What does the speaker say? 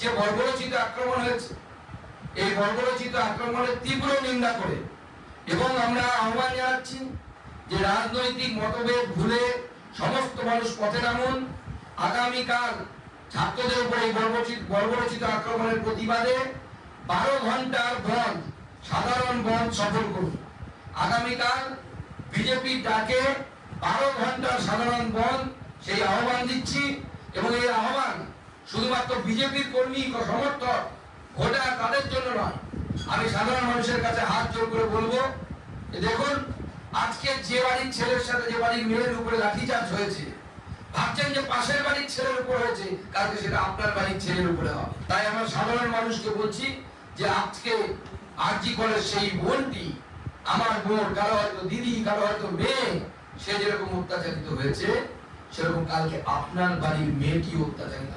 যে বর্বরচিত আক্রমণ হয়েছে, এই বর্বরচিত আক্রমণের তীব্র নিন্দা করে এবং আমরা আহ্বান জানাচ্ছি যে রাজনৈতিক মতভেদ ভুলে সমস্ত মানুষ পথে নামুন। আগামীকাল ছাত্রদের উপর এই বর্বরচিত বর্বরচিত আক্রমণের প্রতিবাদে বারো ঘণ্টার বন্ধ, সাধারণ বন্ধ সফল করুন। আগামীকাল বিজেপির ডাকে বারো ঘণ্টার সাধারণ বন্ধ, সেই আহ্বান দিচ্ছি এবং এই শুধুমাত্র বিজেপির কর্মী সমর্থক, ভোটার তাদের জন্য নয়। আমি সাধারণ মানুষের কাছে হাত জোর করে বলব দেখুন, আজকে যে বাড়ির ছেলের সাথে যে বাড়ির মেয়ের উপরে লাঠিচার্জ হয়েছে, ভাবছেন যে পাশের বাড়ির ছেলের উপর হয়েছে, কালকে সেটা আপনার বাড়ির ছেলের উপরে হবে। তাই আমরা সাধারণ মানুষকে বলছি যে আজকে আরজি করে সেই বোনটি, আমার বোন, কারও হয়তো দিদি, কারও হয়তো মেয়ে, সে যেরকম অত্যাচারিত হয়েছে, সেরকম কালকে আপনার বাড়ির মেয়েটি অত্যাচারিত